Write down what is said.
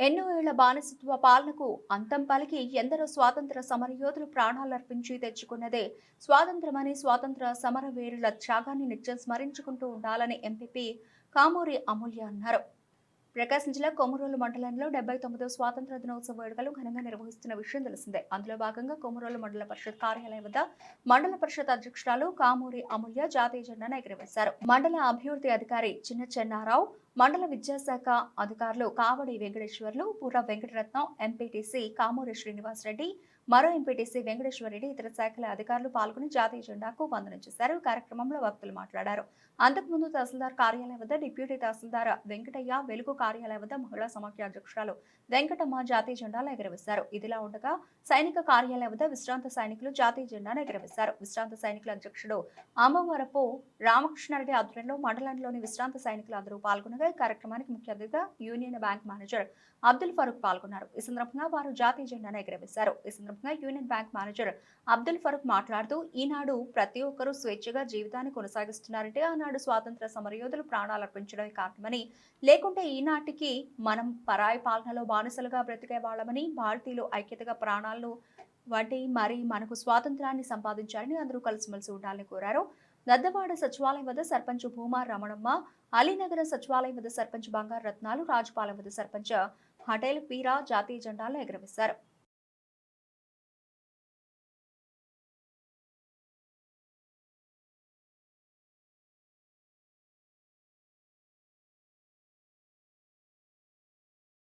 ఎన్నో ఏళ్ళ బానిసత్వ పాలనకు అంతం పలికి ఎందరో స్వాతంత్ర సమరయోధులు ప్రాణాలర్పించి తెచ్చుకున్నదే స్వాతంత్రమని స్వాతంత్ర సమరవీరుల త్యాగాన్ని నిత్యం స్మరించుకుంటూ ఉండాలని ఎంపీపీ కామూరి అమూల్య అన్నారు. ప్రకాశం జిల్లా కొమరోలు మండలంలో డెబ్బై తొమ్మిదో స్వాతంత్ర దినోత్సవ వేడుకలు ఘనంగా నిర్వహిస్తున్న విషయం తెలిసిందే. అందులో భాగంగా కొమరోలు మండల పరిషత్ కార్యాలయం వద్ద మండల పరిషత్ అధ్యక్షురాలు కామూరి అమూల్య జాతీయ జెండాను ఎగురవేశారు. మండల అభివృద్ధి అధికారి చిన్న చెన్నారావు మండల విద్యాశాఖ అధికారులు కావడి వెంకటేశ్వర్లు పుర వెంకటరత్నం ఎంపీటీసీ కామూరి శ్రీనివాసరెడ్డి మరో ఎంపీటీసీ వెంకటేశ్వరరెడ్డి ఇతర శాఖల అధికారులు పాల్గొని జాతీయ జెండాకు వందనం చేశారు. కార్యక్రమంలో వక్తలు మాట్లాడారు. అంతకుముందు తహసీల్దార్ కార్యాలయం వద్ద డిప్యూటీ తహసీల్దార్ వెంకటయ్య వెలుగు కార్యాలయం వద్ద మహిళా సమాఖ్య అధ్యక్షురాలు వెంకటమ్మ జాతీయ జెండాలు ఎగరవేశారు. ఇదిలా ఉండగా సైనిక కార్యాలయం వద్ద విశ్రాంత సైనికులు జాతీయ జెండాను ఎగరవేశారు. విశ్రాంత సైనికుల అధ్యక్షుడు అమ్మవరపు రామకృష్ణారెడ్డి ఆధ్వర్యంలో మండలంలోని విశ్రాంత సైనికులు అందరూ సందర్భంగా ఈ కార్యక్రమానికి ముఖ్య అతిథిగా union bank manager Abdul Farooq పాల్గొన్నారు. ఈ సందర్భంగా వారు జాతీయ జెండాను ఎగరవేశారు. ఈ సందర్భంగా union bank manager Abdul Farooq మాట్లాడుతూ ఈనాడు ప్రతి ఒక్కరూ స్వేచ్ఛగా జీవితాన్ని కొనసాగిస్తున్నారంటే ఆనాడు స్వాతంత్ర సమరయోధులు ప్రాణాలు అర్పించడమే కారణమని లేకుంటే ఈనాటికి మనం పరాయి పాలనలో బానిసలుగా బ్రతికే వాళ్ళమని భారతీయులు ఐక్యతగా ప్రాణాలను వంటి మరి మనకు స్వాతంత్రాన్ని సంపాదించాలని అందరూ కలిసిమెలిసి ఉండాలని కోరారు. దద్దవాడ సచివాలయం వద్ద సర్పంచ్ భూమా రమణమ్మ అలీనగర సచివాలయం వద్ద సర్పంచ్ బంగారు రత్నాలు రాజపాలెం వద్ద సర్పంచ్ హటేల్ పీరా జాతీయ జెండాలను ఎగరవేశారు